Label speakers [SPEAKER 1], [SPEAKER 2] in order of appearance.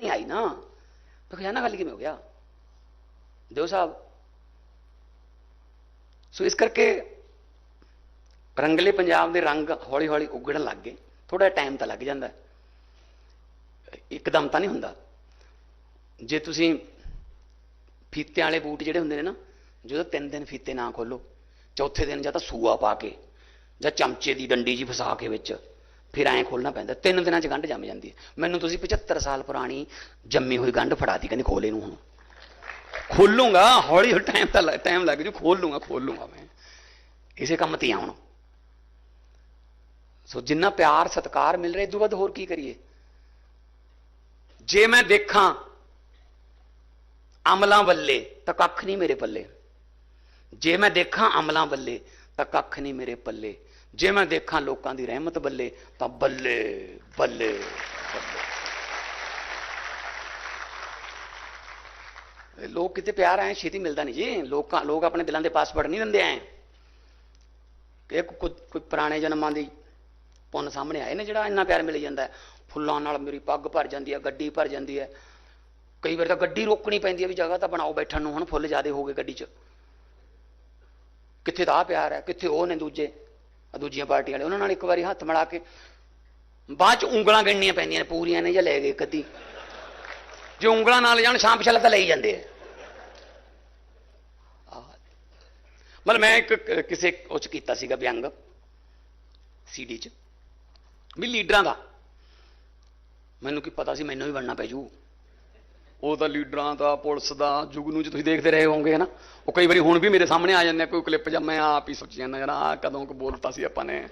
[SPEAKER 1] ਨਹੀਂ ਆਈ ਨਾ। ਤਾਂ ਖਜ਼ਾਨਾ ਖਾਲੀ ਕਿਵੇਂ ਹੋ ਗਿਆ? ਦਿਓ ਸਾਹਿਬ। ਸੋ ਇਸ ਕਰਕੇ ਰੰਗਲੇ ਪੰਜਾਬ ਦੇ ਰੰਗ ਹੌਲੀ ਹੌਲੀ ਉਗੜਨ ਲੱਗ ਗਏ। ਥੋੜਾ ਟਾਈਮ ਤਾਂ ਲੱਗ ਜਾਂਦਾ। ਹੈ। ਇੱਕਦਮ ਤਾਂ ਨਹੀਂ ਹੁੰਦਾ। ਜੇ ਤੁਸੀਂ ਫੀਤੇ ਵਾਲੇ ਬੂਟ ਜਿਹੜੇ ਹੁੰਦੇ ਨੇ ਨਾ ਜਦੋਂ ਤਿੰਨ ਦਿਨ ਫੀਤੇ ਨਾ ਖੋਲੋ, ਚੌਥੇ ਦਿਨ ਜਾਂ ਤਾਂ ਸੂਆ ਪਾ ਕੇ, ਜਾਂ ਚਮਚੇ ਦੀ ਡੰਡੀ ਜੀ ਫਸਾ ਕੇ ਵਿੱਚ ਫਿਰ ਐਂ ਖੋਲਣਾ ਪੈਂਦਾ, ਤਿੰਨ ਦਿਨਾਂ 'ਚ ਗੰਢ ਜੰਮ ਜਾਂਦੀ ਹੈ। ਮੈਨੂੰ ਤੁਸੀਂ 75 ਸਾਲ ਪੁਰਾਣੀ ਜੰਮੀ ਹੋਈ ਗੰਢ ਫੜਾਤੀ ਕਹਿੰਦੇ ਖੋਲ ਇਹਨੂੰ ਹੁਣ। ਖੋਲੂੰਗਾ, ਹੌਲੀ ਹੌਲੀ ਟਾਈਮ ਤਾਂ ਟਾਈਮ ਲੱਗ ਜੂ ਖੋਲ ਲੂੰਗਾ ਖੋਲ ਲੂੰਗਾ ਮੈਂ। ਇਸੇ ਕੰਮ ਤੇ ਆਉਣ। ਸੋ ਜਿੰਨਾ ਪਿਆਰ, ਸਤਿਕਾਰ ਮਿਲ ਰਿਹਾ ਇਦੋਂ ਵੱਧ ਹੋਰ ਕੀ ਕਰੀਏ? ਜੇ ਮੈਂ ਦੇਖਾਂ ਅਮਲਾਂ ਵੱਲੇ, ਤਾਂ ਕੱਖ ਨਹੀਂ ਮੇਰੇ ਪੱਲੇ। ਜੇ ਮੈਂ ਦੇਖਾਂ ਅਮਲਾਂ ਵੱਲੇ, ਤਾਂ ਕੱਖ ਨਹੀਂ ਮੇਰੇ ਪੱਲੇ। ਜੇ ਮੈਂ ਦੇਖਾਂ ਲੋਕਾਂ ਦੀ ਰਹਿਮਤ ਬੱਲੇ, ਤਾਂ ਬੱਲੇ ਬੱਲੇ ਲੋਕ ਕਿਤੇ ਪਿਆਰ ਆਏ ਛੇਤੀ ਮਿਲਦਾ ਨਹੀਂ ਜੀ। ਲੋਕਾਂ ਲੋਕ ਆਪਣੇ ਦਿਲਾਂ ਦੇ ਪਾਸਵਰਡ ਨਹੀਂ ਦਿੰਦੇ ਐ। ਕਿ ਕੋਈ ਪੁਰਾਣੇ ਜਨਮਾਂ ਦੀ ਪੁੰਨ ਸਾਹਮਣੇ ਆਏ ਨੇ ਜਿਹੜਾ ਇੰਨਾ ਪਿਆਰ ਮਿਲ ਜਾਂਦਾ ਫੁੱਲਾਂ ਨਾਲ ਮੇਰੀ ਪੱਗ ਭਰ ਜਾਂਦੀ ਹੈ, ਗੱਡੀ ਭਰ ਜਾਂਦੀ ਹੈ। ਕਈ ਵਾਰ ਤਾਂ ਗੱਡੀ ਰੋਕਣੀ ਪੈਂਦੀ ਹੈ ਵੀ ਜਗ੍ਹਾ ਤਾਂ ਬਣਾਓ ਬੈਠਣ ਨੂੰ, ਹੁਣ ਫੁੱਲ ਜ਼ਿਆਦੇ ਹੋ ਗਏ ਗੱਡੀ 'ਚ। ਕਿੱਥੇ ਤਾਂ ਆਹ ਪਿਆਰ ਹੈ, ਕਿੱਥੇ ਉਹ ਨੇ ਦੂਜੇ। ਦੂਜੀਆਂ ਪਾਰਟੀਆਂ ਵਾਲੇ, ਉਹਨਾਂ ਨਾਲ ਇੱਕ ਵਾਰੀ ਹੱਥ ਮਿਲਾ ਕੇ ਬਾਅਦ 'ਚ ਉਂਗਲਾਂ ਗਿਣਨੀਆਂ ਪੈਂਦੀਆਂ ਨੇ ਪੂਰੀਆਂ ਨੇ ਜਾਂ ਲੈ ਗਏ ਕਦੀ ਜੇ ਉਂਗਲਾਂ ਨਾਲ ਜਾਣ ਸ਼ਾਮ ਪਿਛਲਾ ਤਾਂ ਲਈ ਜਾਂਦੇ ਆ। ਮਤਲਬ ਮੈਂ ਇੱਕ ਕਿਸੇ ਉਹ 'ਚ ਕੀਤਾ ਸੀਗਾ ਵਿਅੰਗ, ਸੀਡੀ 'ਚ, ਵੀ ਲੀਡਰਾਂ ਦਾ। ਮੈਨੂੰ ਕੀ ਪਤਾ ਸੀ, ਮੈਨੂੰ ਵੀ ਬਣਨਾ ਪੈ ਜੂ। ਉਹ ਤਾਂ ਲੀਡਰਾਂ ਦਾ, ਪੁਲਿਸ ਦਾ, ਜੁਗਨੂ ਚ ਤੁਸੀਂ ਦੇਖਦੇ ਰਹੇ ਹੋਵੋਗੇ ਨਾ ਉਹ ਕਈ ਵਾਰੀ ਹੁਣ ਵੀ ਮੇਰੇ ਸਾਹਮਣੇ ਆ ਜਾਂਦੇ ਆ, ਕੋਈ ਕਲਿੱਪ ਜਾਂ ਮੈਂ ਆਪ ਹੀ ਸੋਚ ਜਾਂਦਾ, ਯਾਰ ਆਹ ਕਦੋਂ ਕੁ ਬੋਲਤਾ ਸੀ ਆਪਾਂ ਨੇ।